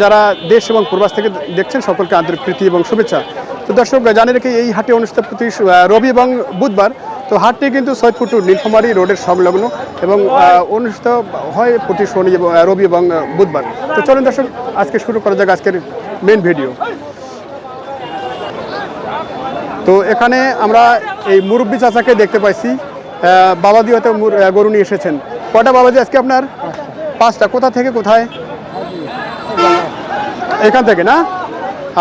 যারা দেশ এবং প্রবাস থেকে দেখছেন, সকলকে আন্তরিক প্রীতি এবং শুভেচ্ছা। তো দর্শক জানে রেখে, এই হাটে অনুষ্ঠিত প্রতি রবি এবং বুধবার, তো হাটটি কিন্তু সৈয়দপুর টু নীলফামারী রোডের সংলগ্ন এবং অনুষ্ঠিত হয় প্রতি শনি রবি এবং বুধবার। তো চলুন দর্শক, আজকে শুরু করা যাক আজকের মেন ভিডিও তো এখানে আমরা এই মুরব্বী চাচাকে দেখতে পাইছি। বাবাজি হয়তো গরু নিয়ে এসেছেন। কটা বাবাজি আজকে আপনার? পাঁচটা। কোথা থেকে কোথায়? এখান থেকে না?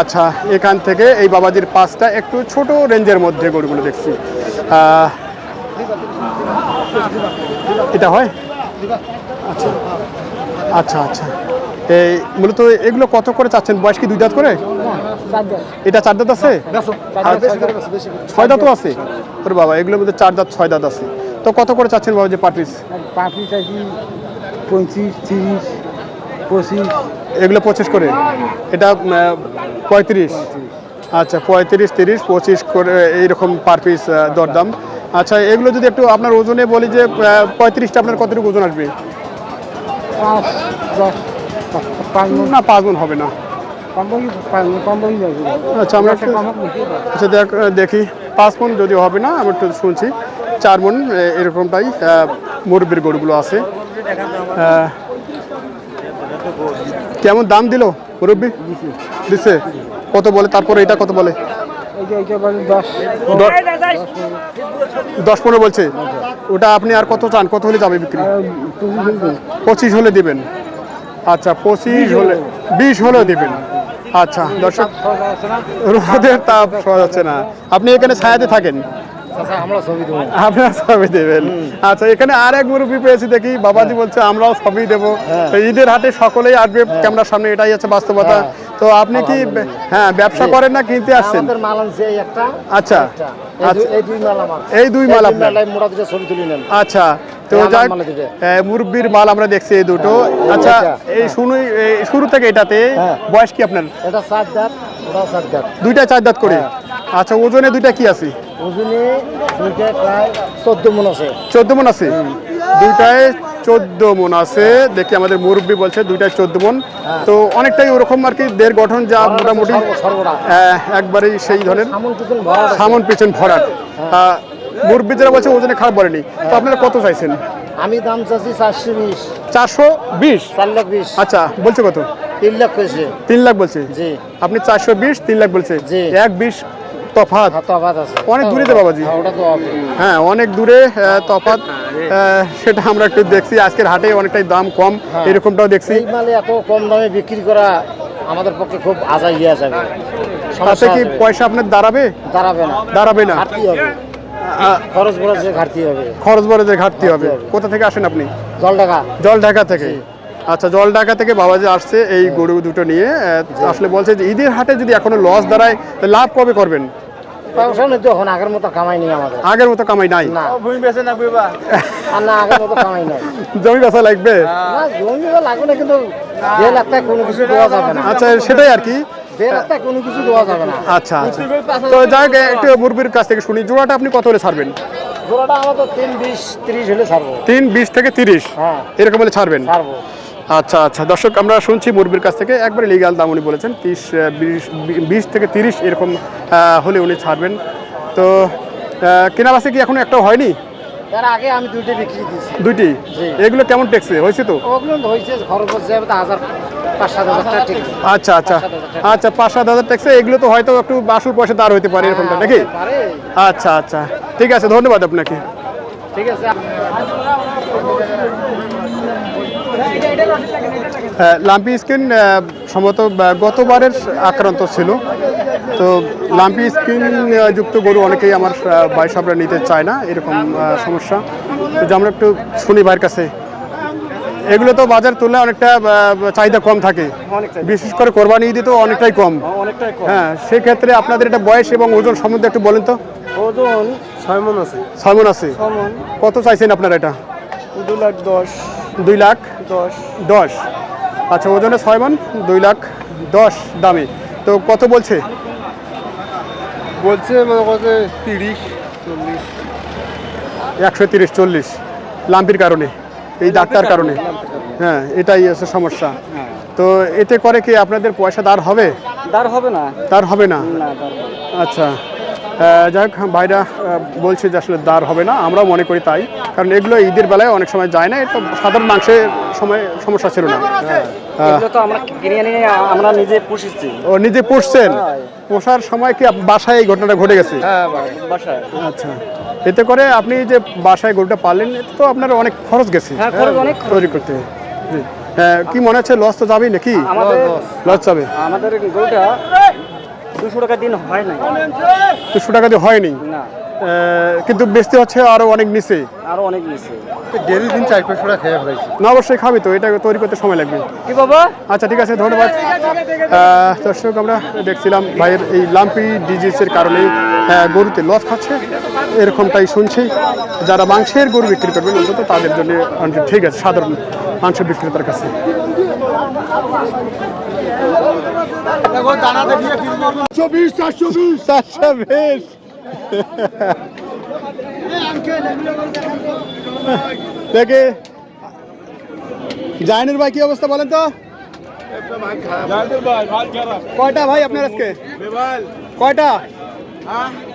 আচ্ছা এখান থেকে এই বাবাজির পাঁচটা একটু ছোট রেঞ্জের মধ্যে গরুগুলো দেখছি। এটা হয়? আচ্ছা আচ্ছা আচ্ছা। এই মূলত এগুলো কত করে চাচ্ছেন? বয়স কি দুই দাঁত করে? এটা চার দাঁত আছে? ছয় দাঁতও আছে? ওরে বাবা এগুলোর মধ্যে চার দাঁত ছয় দাঁত আছে। তো কত করে চাচ্ছেন বাবা যে পাটিস চাইছি পঁচিশ তিরিশ পঁচিশ। এগুলো পঁচিশ করে। এটা পঁয়ত্রিশ। আচ্ছা পঁয়ত্রিশ তিরিশ পঁচিশ করে এইরকম পার পিস দরদাম। আচ্ছা এগুলো যদি একটু আপনার ওজনে বলি যে পঁয়ত্রিশটা আপনার কতটুকু ওজন আসবে? না পাঁচ গুণ হবে না। আচ্ছা আমরা একটু আচ্ছা দেখ পাঁচ মন যদি হবে না আমি একটু শুনছি। চার মন এরকমটাই মুরব্বির গরুগুলো আছে। কেমন দাম দিল মুরব্বি? দিচ্ছে কত বলে? তারপরে এটা কত বলে? দশ পনেরো বলছে। ওটা আপনি আর কত চান? কত হলে যাবে বিক্রি? পঁচিশ হলে দিবেন। আচ্ছা পঁচিশ হলে বিশ হলে দিবেন। আচ্ছা দর্শক রোদের তাপ সহ্য হচ্ছে না। আপনি এখানে ছায়াতে থাকেন। আমরা আপনারা সবই দেবেন। আচ্ছা এখানে আর এক মুরব্বী পেয়েছি দেখি বাবাজি বলছে আমরাও সবই দেবো। তো ঈদের হাটে সকলেই আসবে ক্যামেরার সামনে এটাই হচ্ছে বাস্তবতা। তো আপনি কি হ্যাঁ ব্যবসা করেন না কিনতে আসছেন? আচ্ছা। এই দুই- মাল এই দুই মাল আপনার। আচ্ছা। তো যাক মুরব্বির মাল আমরা দেখছি এই দুটো। আচ্ছা এই শুনুই শুরু থেকে এটাতে হ্যাঁ। বয়স কি আপনার? এটা সাত দাঁত ওটা সাত দাঁত। দুইটা চার দাঁত করে। হ্যাঁ। আচ্ছা ওজনে দুইটা কি আছে? ওজনে দুইটা প্রায় চোদ্দ মন আছে। চোদ্দ মন আছে? দুইটায় চোদ্দ মন আছে। দেখি আমাদের মুরব্বী বলছে দুইটায় চোদ্দ মন। তো অনেকটাই ওরকম আর কি দেড় গঠন যা মোটামুটি একবারেই সেই ধরনের। সামন পিছন ভরাট মুরব্বী যারা বলছে ওজনে খারাপ বলেনি। তো আপনারা কত চাইছেন? আমি দাম চাচ্ছি চারশো বিশ। চারশো বিশ? চার লাখ বিশ। আচ্ছা বলছে কত? তিন লাখ করেছে তিন লাখ বলছে? জি। আপনি চারশো বিশ তিন লাখ বলছে। জি। এক বিশ তফাত আছে। অনেক দূরে তো বাবাজি। হ্যাঁ, হ্যাঁ অনেক দূরে আহ, সেটা আমরা একটু দেখছি। আজকের হাটে অনেকটাই দাম কম হ্যাঁ। এরকমটাও দেখছি। মালে এত কম দামে বিক্রি করা আমাদের পক্ষে খুব আজাই যাবে। তাতে কি পয়সা আপনার দাঁড়াবে? দাঁড়াবে না। দাঁড়াবে না। হবে? খরচ বরচে ঘাটতি হবে। খরচ বরচে ঘাটতি হবে। কোথা থেকে আসেন আপনি? জল টাকা জল ঢাকা থেকে। আচ্ছা জল ঢাকা থেকে বাবাজি আসছে এই গরু দুটো নিয়ে। আসলে বলছে যে ঈদের হাটে যদি এখনও লস দাঁড়ায় লাভ কবে করবেন? এখন আগের মতো কামাই নেই আমাদের। আগের মতো কামাই নাই? না। আর না আগের মতো কামাই নাই। জমি বেচা লাগবে? না জমি লাগবে না কিন্তু দেড় লাখ কোনো কিছু দেওয়া যাবে না। আচ্ছা সেটাই আর কি। কোনো কিছু দেওয়া যাবে না। আচ্ছা আচ্ছা। তো যাই হোক, একটু মুরবির কাছ থেকে শুনি। জোড়াটা আপনি কত হলে ছাড়বেন? জোড়াটা তিন বিশ তিরিশ হলে ছাড়বো। তিন বিশ থেকে তিরিশ? হ্যাঁ। এরকম হলে ছাড়বেন? ছাড়বো। আচ্ছা আচ্ছা। দর্শক আমরা শুনছি মুরবির কাছ থেকে। একবারে লিগাল দাম উনি বলেছেন তিরিশ বিশ থেকে তিরিশ এরকম হলে উনি ছাড়বেন। তো আহ, কেনা বাসে কি এখনও একটাও হয়নি? তার আগে আমি দুইটি বিক্রি দিয়েছি। দুইটি? এগুলো কেমন টেকছে হয়েছে তো? ওগুলো হয়েছে খরচ যাবে তো হাজার আচ্ছা আচ্ছা। আচ্ছা পাঁচ সাত হাজার টেকছে এগুলো তো হয়তো একটু বাসুর পয়সা দাঁড় হইতে পারে এরকমটা নাকি? আচ্ছা আচ্ছা। ঠিক আছে ধন্যবাদ আপনাকে। ঠিক আছে। লাম্পি স্কিন সম্ভবত গতবারের আক্রান্ত ছিল। তো লাম্পি স্কিন যুক্ত গরু অনেকেই আমার বাইসাবরা নিতে চায় না এরকম সমস্যা। যে আমরা একটু শুনি ভাইয়ের কাছে। এগুলো তো বাজার তুলনায় অনেকটা চাহিদা কম থাকে। বিশেষ করে কোরবানি ঈদে তো অনেকটাই কম। হ্যাঁ সেক্ষেত্রে আপনাদের এটা বয়স এবং ওজন সম্বন্ধে একটু বলেন তো। ওজন ছয় মন আছে। ছয় মন আছে? কত চাইছেন আপনারা এটা? দু লাখ দশ। দুই লাখ দশ। দশ। আচ্ছা ওজনে ছয় মন দুই লাখ দশ দামে। তো কত বলছে? বলছে মনে করছে তিরিশ চল্লিশ। একশো তিরিশ চল্লিশ। লাম্পির কারণে এই ডাক্তার কারণে হ্যাঁ এটাই আছে সমস্যা। তো এতে করে কি আপনাদের পয়সা দাঁড় হবে? দাঁড় হবে না। দাঁড় হবে না। আচ্ছা। যাই হোক ভাইরা বলছে যে আসলে দাঁড় হবে না। আমরাও মনে করি তাই। কারণ এগুলো ঈদের বেলায় অনেক সময় যায় না এটা সাধারণ মাংসের সময় সমস্যা ছিল না। তো আমরা কিনে আনি আমরা নিজে পুষেছি। ও নিজে পুষছেন? হ্যাঁ। পোষার সময় কি বাসায় এই ঘটনাটা ঘটে গেছে? হ্যাঁ আচ্ছা। এতে করে আপনি যে বাসায় গরুটা পাললেন এতে তো আপনার অনেক খরচ গেছে। হ্যাঁ, অনেক তৈরি করতে। হ্যাঁ, কি মনে হচ্ছে লস তো যাবেই নাকি? আমাদের লস যাবে। আমাদের গরুটা দুশো টাকা দিন হয় না দুশো টাকা দিয়ে হয়নি? না। কিন্তু বেচতে হচ্ছে আরও অনেক নিচে। আরও অনেক নিচ্ছে ডেলি দিন চার পাঁচশো টাকা খেয়ে ফেলাইছি। না অবশ্যই খাবি তো এটা তৈরি করতে সময় লাগবে। কি বাবা? আচ্ছা ঠিক আছে ধন্যবাদ। দর্শক আমরা দেখছিলাম ভাইয়ের এই লাম্পি ডিজিজের কারণে গরুতে লস খাচ্ছে। এরকমটাই শুনছি। যারা মাংসের গরু বিক্রি করবেন অন্তত তাদের জন্য ঠিক আছে সাধারণ। মাংস বিক্রেতার কাছে। চব্বিশ চারশো বিশ চারশো বেশ দেখে জাইনুর ভাই কি অবস্থা বলেন তো? কয়টা ভাই আপনার আজকে? কয়টা?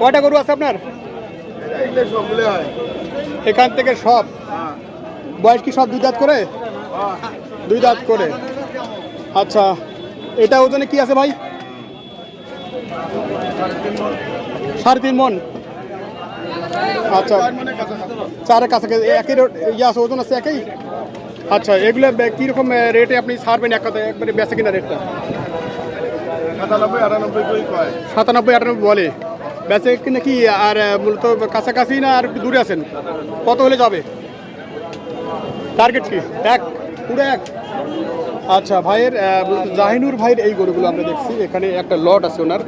কয়টা গরু আছে আপনার? এখান থেকে সব। বয়স কি সব দুই দাঁত করে? দুই দাঁত করে। আচ্ছা এটা ওজনে কি আছে ভাই? সাড়ে তিন মন। আচ্ছা চারের কাছাকাছি, একই ইয়ে আছে, ওজন আছে একই? আচ্ছা এগুলো কীরকম রেটে আপনি ছাড়বেন এক কথা, একবারে বেচে কিনা রেটটা সাতানব্বই, আটানব্বই বলে। বেচে কিনা কি, আর মূলত কাছাকাছি না আর দূরে আছেন? কত হলে যাবে? টার্গেট কি? এক। আচ্ছা ভাইয়ের জাহিনুর ভাইয়ের এই গরুগুলো আমরা দেখছি। এখানে একটা লট আছে ওনার।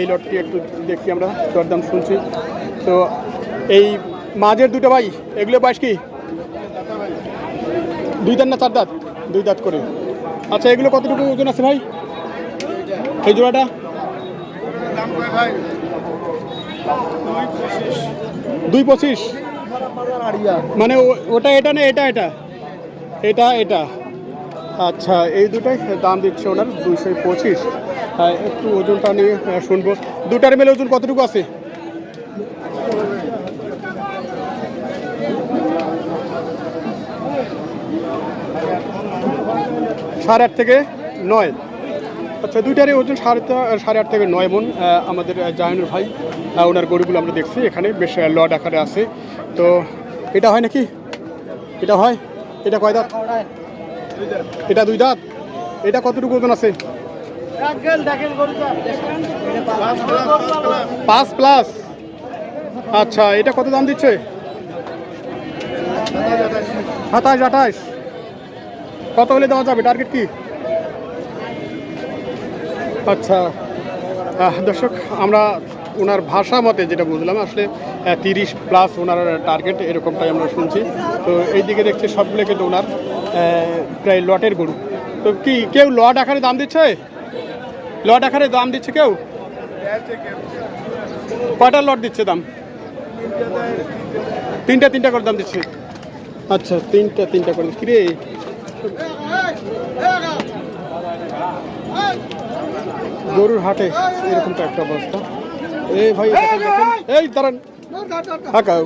এই লটটি একটু দেখি আমরা। দরদাম শুনছি। তো এই মাঝের দুটো ভাই, এগুলো বয়স কি? দুই দাঁত না চার দাঁত? দুই দাঁত করে। আচ্ছা এগুলো কতটুকু ওজন আছে ভাই? এই জোড়াটা? দুই পঁচিশ। মানে ওটা এটা না এটা এটা? এটা এটা। আচ্ছা এই দুটাই দাম দিচ্ছে ওনার দুইশো পঁচিশ। হ্যাঁ, একটু ওজনটা নিয়ে আহ, শুনব। দুটার মেলে ওজন কতটুকু আছে? সাড়ে আট থেকে নয়। আচ্ছা দুইটারই ওজন সাড়ে সাড়ে আট থেকে নয় মন আমাদের জাহানুর ভাই ওনার গরুগুলো আমরা দেখছি। এখানে বেশ লড আকারে আছে। তো এটা হয় নাকি? এটা হয়? এটা কয় দাঁত? এটা দুই দাঁত? এটা কতটুকু ওজন আছে? পাঁচ প্লাস। আচ্ছা এটা কত দাম দিচ্ছে? সাতাশ, আঠাশ। কত হলে দেওয়া যাবে? টার্গেট কি? আচ্ছা দর্শক, আমরা ওনার ভাষা মতে যেটা বুঝলাম, আসলে তিরিশ প্লাস ওনার টার্গেট এরকমটাই আমরা শুনছি। তো এই দিকে দেখছি সবগুলো কিন্তু ওনার প্রায় লটের গরু। তো কি, কেউ লট আকারে দাম দিচ্ছে? লট আকারে দাম দিচ্ছে কেউ? কয়টা লট দিচ্ছে দাম? তিনটা তিনটা করে দাম দিচ্ছে। আচ্ছা তিনটা তিনটা করে কিরে? গরুর হাটে এরকমটা একটা অবস্থা। এই ভাই। এই দাঁড়ান। হাঁকাও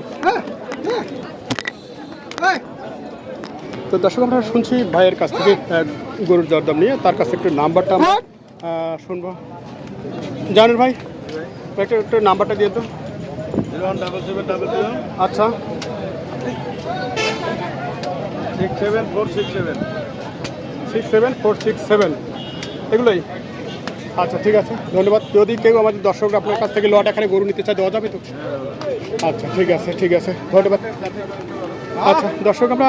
তো দর্শক আমরা শুনছি ভাইয়ের কাছ থেকে গরুর দরদাম নিয়ে। তার কাছে একটু নাম্বারটা আমরা শুনব। জানেন ভাই একটু একটু নাম্বারটা দিয়ে তো। আচ্ছা। Six seven four six seven six seven four six seven এগুলোই। আচ্ছা ঠিক আছে। ধন্যবাদ। যদি কেউ আমাদের দর্শক আপনার কাছ থেকে লট এখানে গরু নিতে চায় দেওয়া যাবে তো? আচ্ছা ঠিক আছে ঠিক আছে। ধন্যবাদ। আচ্ছা দর্শক আমরা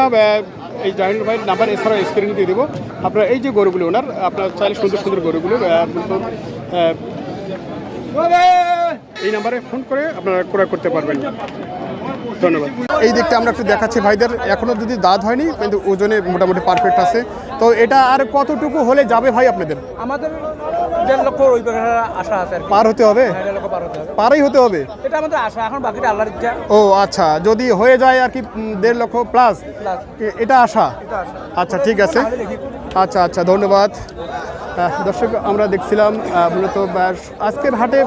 এই জাহিনুর ভাইয়ের নাম্বার এছাড়াও স্ক্রিনে দিয়ে দেবো। আপনার এই যে গরুগুলো ওনার আপনার চাইলে সুন্দর সুন্দর গরুগুলো এই নাম্বারে ফোন করে আপনারা ক্রয় করতে পারবেন। ধন্যবাদ। এই দিকটা আমরা একটু দেখাচ্ছি ভাইদের। এখনও যদি দাঁত হয়নি কিন্তু ওজনে মোটামুটি পারফেক্ট আছে। তো এটা আর কতটুকু হলে যাবে ভাই আপনাদের? আমাদের দেড় লক্ষ ওই আশা আছে পার হতে হবে? হ্যাঁ, পার হতে হবে। পারই হতে হবে? এটা আমাদের আশা এখন বাকিটা আল্লাহর ইচ্ছা। ও আচ্ছা যদি হয়ে যায় আর কি দেড় লক্ষ প্লাস এটা আশা? আচ্ছা ঠিক আছে। আচ্ছা আচ্ছা ধন্যবাদ। দর্শক আমরা দেখছিলাম মূলত আজকের হাটে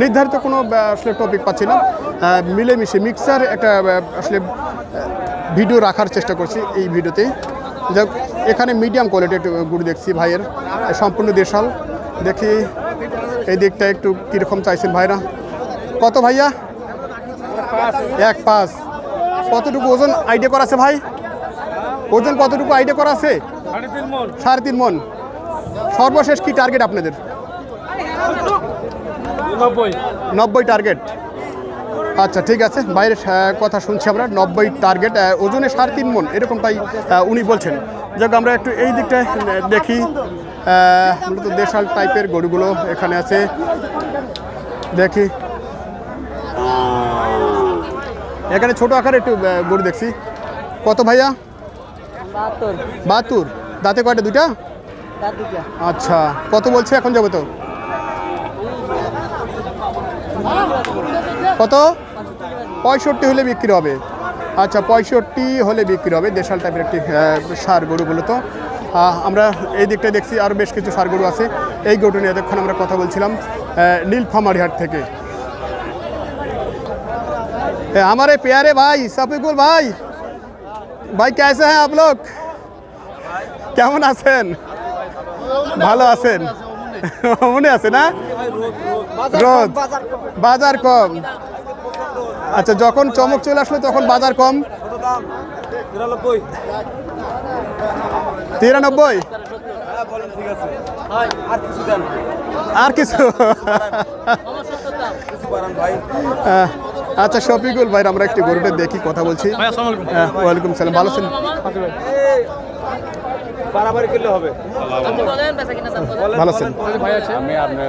নির্ধারিত কোনো আসলে টপিক পাচ্ছি না। মিলেমিশে মিক্সার একটা আসলে ভিডিও রাখার চেষ্টা করছি এই ভিডিওতেই যাক এখানে মিডিয়াম কোয়ালিটি একটু গুড় দেখছি ভাইয়ের সম্পূর্ণ দেশাল। দেখি এই দিকটা একটু কীরকম চাইছেন ভাইরা। কত ভাইয়া? এক পাঁচ। কতটুকু ওজন আইডিয়া করা আছে ভাই? ওজন কতটুকু আইডিয়া করা আছে? সাড়ে তিন মন। সর্বশেষ কি টার্গেট আপনাদের? নব্বই। টার্গেট আচ্ছা ঠিক আছে। বাইরের কথা শুনছি আমরা। নব্বই টার্গেট ওজনে সাড়ে তিন মন। এরকমটাই উনি বলছেন। যাক আমরা একটু এই দিকটায় আহ, দেখি। মূলত দেশাল টাইপের গরুগুলো এখানে আছে। দেখি। এখানে ছোট আকারে একটু গরু দেখছি। কত ভাইয়া? বাহাত্তর। দাঁতে কয়টা? দুইটা? আচ্ছা কত বলছে এখন যাব তো? কত? পঁয়ষট্টি হলে বিক্রি হবে। আচ্ছা পঁয়ষট্টি হলে বিক্রি হবে দেশাল টাইপের একটি সার গরুগুলো তো। আমরা এই দিকটায় দেখছি আরও বেশ কিছু সার গরু আছে। এই গরুটা নিয়ে এতক্ষণ আমরা কথা বলছিলাম নীলফামারিহাট থেকে। আমার পেয়ারে ভাই, সাফিকুল ভাই। ভাই, কেসে হ্যাঁ আপলোক কেমন আছেন? ভালো আছেন? মনে আছে না? রোদ। বাজার কম। আচ্ছা যখন চমক চলে আসলো, তখন বাজার কম। তিরানব্বই? আর কিছু? আচ্ছা শফিকুল ভাই আমরা একটি গরুটা দেখি কথা বলছি। হ্যাঁ, ওয়ালাইকুম সালাম ভালো আছেন? ভালো আছেন? আমি আপনার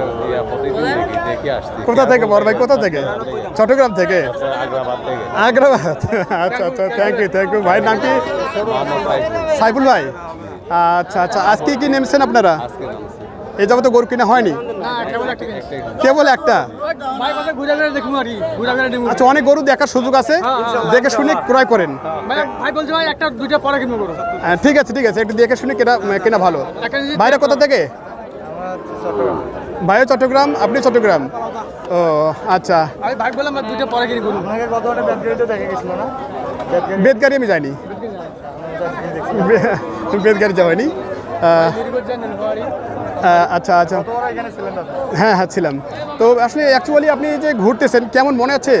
দেখি আসছি। কোথা থেকে বড় ভাই কোথা থেকে? চট্টগ্রাম থেকে? আগ্রাবাদ আচ্ছা আচ্ছা থ্যাংক ইউ থ্যাংক ইউ ভাই নাম কি? সাইফুল ভাই। আচ্ছা আচ্ছা। আজকে কি নেমেছেন আপনারা? এই যাব তো গরু কিনা হয়নি? কেবল একটা ঘুরে ঘুরে দেখব আর কি ঘুরে ঘুরে দেখব আচ্ছা অনেক গরু দেখার সুযোগ আছে। দেখে শুনে ক্রয় করেন। ভাই ভাই বলছে ভাই একটা দুইটা পরে কিনবো করো হ্যাঁ, ঠিক আছে ঠিক আছে। একটু দেখে শুনে কেনা কেনা ভালো। বাইরে কোথা থেকে? ভাইও চট্টগ্রাম আপনি চট্টগ্রাম? ও আচ্ছা। আমি ভাই বললাম আর পরে কিনি করব বেদগাড়ি আমি যাইনি। বে- গাড়ি যাওয়ানি আচ্ছা আচ্ছা। হ্যাঁ হ্যাঁ ছিলাম। তো আসলে অ্যাকচুয়ালি আপনি যে ঘুরতেছেন কেমন মনে আছে?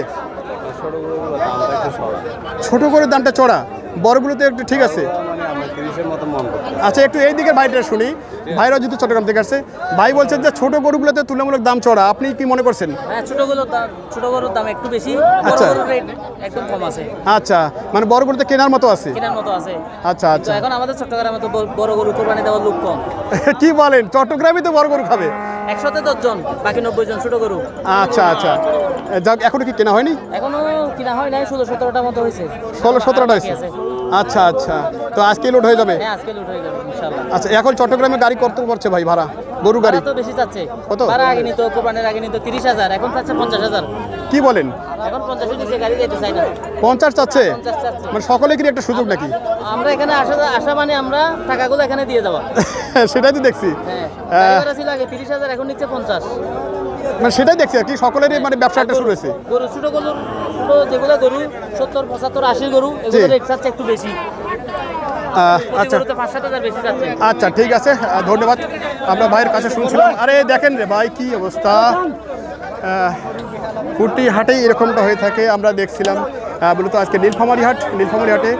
ছোট করে দামটা চড়া বড়গুলোতে একটু ঠিক আছে। আচ্ছা একটু এই দিকের বাইটা শুনি। ভাইরা যেহেতু চট্টগ্রাম থেকে আসছে। ভাই বলছেন যে ছোট গরুগুলোতে তুলনামূলক দাম চড়া। আপনি কি মনে করছেন? হ্যাঁ ছোট গরুর দাম একটু বেশি। বড় আচ্ছা। একদম কম আছে। আচ্ছা মানে বড় গরুতে কেনার মতো আছে? কেনার মতো আছে। আচ্ছা আচ্ছা। এখন আমাদের চট্টগ্রামে তো বড় গরু কোরবানি দেওয়ার লোক কম। কি বলেন? চট্টগ্রামে তো বড় গরু খাবে। একশোতে দশজন বাকি নব্বই জন ছোট গরু। আচ্ছা আচ্ছা। যাক এখনও কি কেনা হয়নি? এখনও কেনা হয় নাই ষোলো সতেরোটা মতো হয়েছে। ষোলো সতেরোটা হয়েছে। আছে। আচ্ছা আচ্ছা। তো আজকে লোড হয়ে যাবে? হ্যাঁ আজকে লুট হয়ে যাবে ইনশাল্লাহ আচ্ছা এখন চট্টগ্রামে গাড়ি কত পড়ছে ভাই ভাড়া? গরু গাড়ি? তো বেশি চাচ্ছে। কত? ভাড়া আগে নিত কোরবানির আগে নিত তিরিশ হাজার এখন চাচ্ছে পঞ্চাশ হাজার। কি বলেন? এখন পঞ্চাশের নিচে গাড়ি যেতে চাই না পঞ্চাশ চাচ্ছে। মানে সকলে কি একটা সুযোগ নাকি? আমরা এখানে আসা আসা মানে আমরা টাকাগুলো এখানে দিয়ে যাওয়া। সেটাই তো দেখছি। হ্যাঁ আহ, ছিল আগে তিরিশ হাজার এখন নিচ্ছে পঞ্চাশ। মানে সেটাই দেখছি আর কি সকলেরই মানে ব্যবসাটা শুরু হয়েছে। গরু ছোট গরু ছোট যেগুলো গরু সত্তর পঁচাত্তর আশি গরু এগুলো রেট চাচ্ছে একটু বেশি। আচ্ছা। আচ্ছা ঠিক আছে ধন্যবাদ। আমরা ভাইয়ের কাছে শুনছিলাম আরে দেখেন রে ভাই কি অবস্থা? কুটি হাটেই এরকমটা হয়ে থাকে আমরা দেখছিলাম। মূলত আজকে নীলফামারি হাট নীলফামারি হাটে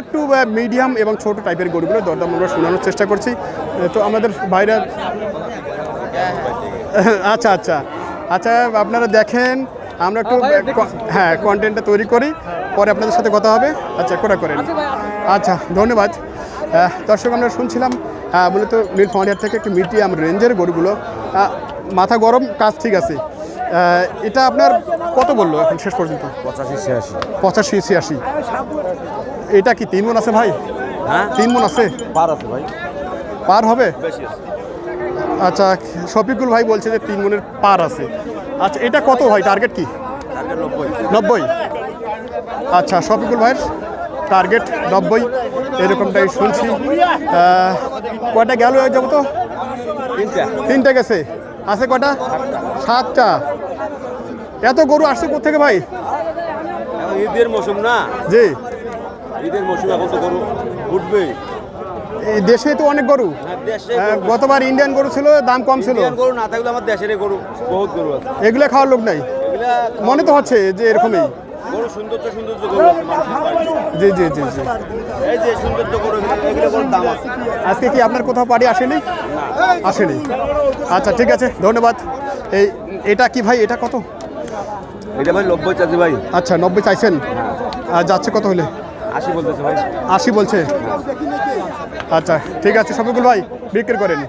একটু মিডিয়াম এবং ছোট টাইপের গরুগুলো দরদাম আমরা শোনানোর চেষ্টা করছি। তো আমাদের ভাইরা আচ্ছা আচ্ছা। আচ্ছা আপনারা দেখেন আমরা একটু হ্যাঁ কন্টেন্টটা তৈরি করি পরে আপনাদের সাথে কথা হবে। আচ্ছা করে করেন আচ্ছা ধন্যবাদ। আহ, দর্শক আমরা শুনছিলাম মূলত নীলফামারিয়ার থেকে একটু মিডিয়াম রেঞ্জের গরুগুলো। মাথা গরম কাজ ঠিক আছে। এটা আপনার কত বলল এখন শেষ পর্যন্ত? পঁচাশি ছিয়াশি। পঁচাশি ছিয়াশি। এটা কি তিন মন আছে ভাই? হ্যাঁ। তিন মন আছে? পার আছে ভাই। পার হবে? বেশি আছে। আচ্ছা শফিকুল ভাই বলছে যে তিন মনের পার আছে। আচ্ছা এটা কত ভাই? টার্গেট কি? নব্বই। আচ্ছা শফিকুল ভাইয়ের টার্গেট নব্বই। এরকমটাই শুনছি। কয়টা গেল যাব তো তিনটা। গেছে। আছে কটা সাতটা। এত গরু আসছে কোথেকে ভাই? ঈদের মৌসুম না? জি। ঈদের মৌসুম এখন তো গরু উঠবেই। দেশে তো অনেক গরু। হ্যাঁ, আহ, গতবার ইন্ডিয়ান গরু ছিল দাম কম ছিল। গরু না থাকলে আমার দেশের গরু বহুত গরু আছে। এগুলো খাওয়ার লোক নাই। মনে তো হচ্ছে যে এরকমই। জি জি আজকে কি আপনার কোথাও পাড়ি আসেনি? আসেনি। আচ্ছা ঠিক আছে ধন্যবাদ। এই এটা কি ভাই? এটা কত? এটা ভাই নব্বই চাচ্ছি ভাই। আচ্ছা নব্বই চাইছেন। আর যাচ্ছে কত হলে? আশি বলতেছে ভাই। আশি বলছে। আচ্ছা ঠিক আছে সবগুলো ভাই বিক্রি করেন